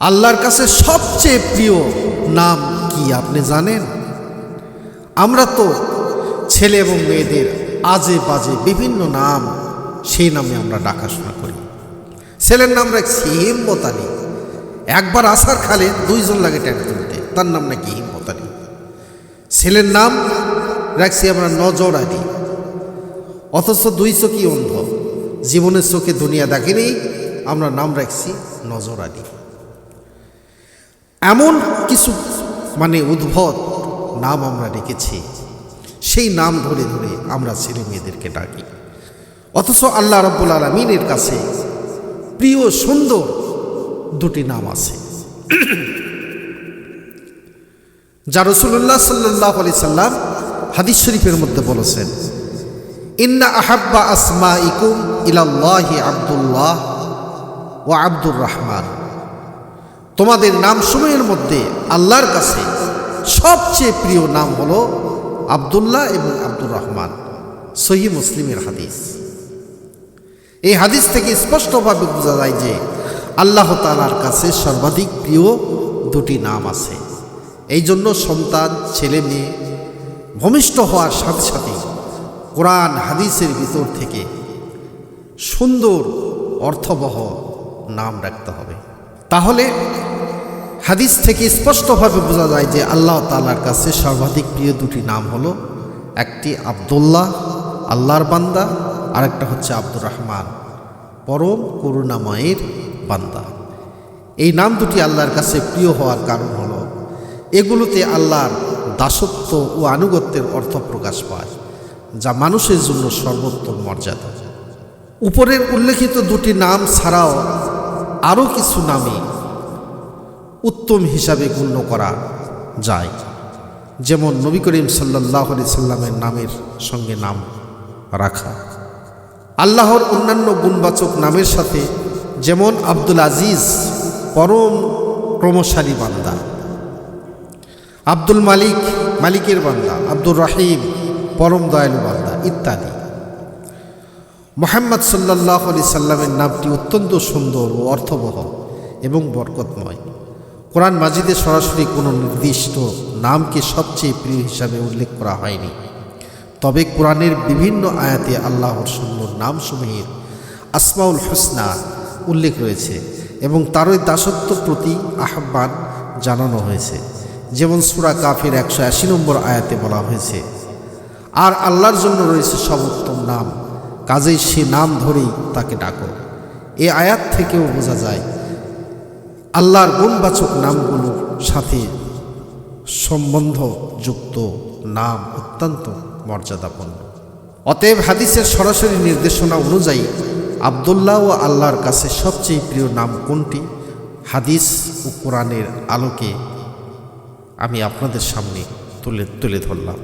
আল্লাহর কাছে সবচেয়ে প্রিয় নাম কি আপনি জানেন? আমরা তো ছেলে এবং মেয়েদের আজে বাজে বিভিন্ন নাম, সেই নামে আমরা ডাকাশোনা করি। ছেলের নাম রাখছি হিম্মত আলী একবার আসার খালে দুইজন লাগে ট্যাঙ্ক তুলতে, তার নাম নাকি হিম্মত আলী ছেলের নাম রাখছি আমরা নজর আলী অথচ দুই চোখই অন্ধ। জীবনের চোখে দুনিয়া দেখেনি, আমরা নাম রাখছি নজর আলী এমন কিছু মানে উদ্ভব নাম আমরা রেখেছি সেই নাম ধরে ধরে আমরা ছেলে মেয়েদেরকে ডাকি। অথচ আল্লাহ রব্বুল আলমিনের কাছে প্রিয় সুন্দর দুটি নাম আছে। যা রসুল্লাহ সাল্লাহ আলি সাল্লাম হাদিস শরীফের মধ্যে বলেছেন, ইন্না আহাব্বা আসমা ইকুম ইলাল্লাহি আব্দুল্লাহ ও আব্দুর রহমান। তোমাদের নাম সময়ের মধ্যে আল্লাহর কাছে সবচেয়ে প্রিয় নাম হলো আবদুল্লাহ এবং আব্দুর রহমান। সহি মুসলিমের হাদিস। এই হাদিস থেকে স্পষ্টভাবে বোঝা যায় যে আল্লাহ তালার কাছে সর্বাধিক প্রিয় দুটি নাম আছে। এই জন্য সন্তান, ছেলে, মেয়ে ভূমিষ্ঠ হওয়ার সাথে সাথে কোরআন, হাদিসের ভিতর থেকে সুন্দর, অর্থবহ নাম রাখতে হবে। তাহলে হাদিস থেকে স্পষ্টভাবে বোঝা যায় যে আল্লাহ তালার কাছে সর্বাধিক প্রিয় দুটি নাম হলো, একটি আবদুল্লাহ, আল্লাহর বান্দা আর একটা হচ্ছে আব্দুর রহমান। পরম করুণাময়ের বান্দা। এই নাম দুটি আল্লাহর কাছে প্রিয় হওয়ার কারণ হলো, এগুলোতে আল্লাহর দাসত্ব ও আনুগত্যের অর্থ প্রকাশ পায়, যা মানুষের জন্য সর্বোত্তম মর্যাদা। উপরের উল্লেখিত দুটি নাম ছাড়াও আরও কিছু নামে উত্তম হিসাবে গণ্য করা যায়। যেমন নবী করিম সাল্লাহ সাল্লামের নামের সঙ্গে নাম রাখা। আল্লাহর অন্যান্য গুণবাচক নামের সাথে যেমন আব্দুল আজিজ পরম ক্রমশালী বান্দা। আব্দুল মালিক মালিকের বান্দা, আব্দুর রাহিম পরম দয়ালু বান্দা ইত্যাদি। মোহাম্মদ সাল্লাহ আলি সাল্লামের নামটি অত্যন্ত সুন্দর ও অর্থবহ এবং বরকতময়। কোরআন মাজিদে সরাসরি কোনো নির্দিষ্ট নামকে সবচেয়ে প্রিয় হিসাবে উল্লেখ করা হয়নি। তবে কোরআনের বিভিন্ন আয়াতে আল্লাহর সুন্দর নামসমূহের আসমাউল হোসনা উল্লেখ রয়েছে এবং তারই দাসত্ব প্রতি আহ্বান জানানো হয়েছে। যেমন সুরা কাফের একশো আশি নম্বর আয়াতে বলা হয়েছে, আর আল্লাহর জন্য রয়েছে সর্বোত্তম নাম, কাজেই সে নাম ধরেই তাকে ডাকো। এ আয়াত থেকেও বোঝা যায় আল্লাহর গুণবাচক নামগুলোর সাথে সম্বন্ধযুক্ত নাম অত্যন্ত মর্যাদাপূর্ণ। অতএব হাদিসের সরাসরি নির্দেশনা অনুযায়ী আবদুল্লাহ ও আল্লাহর কাছে সবচেয়ে প্রিয় নাম কোনটি? হাদিস ও কোরআনের আলোকে আমি আপনাদের সামনে তুলে তুলে ধরলাম।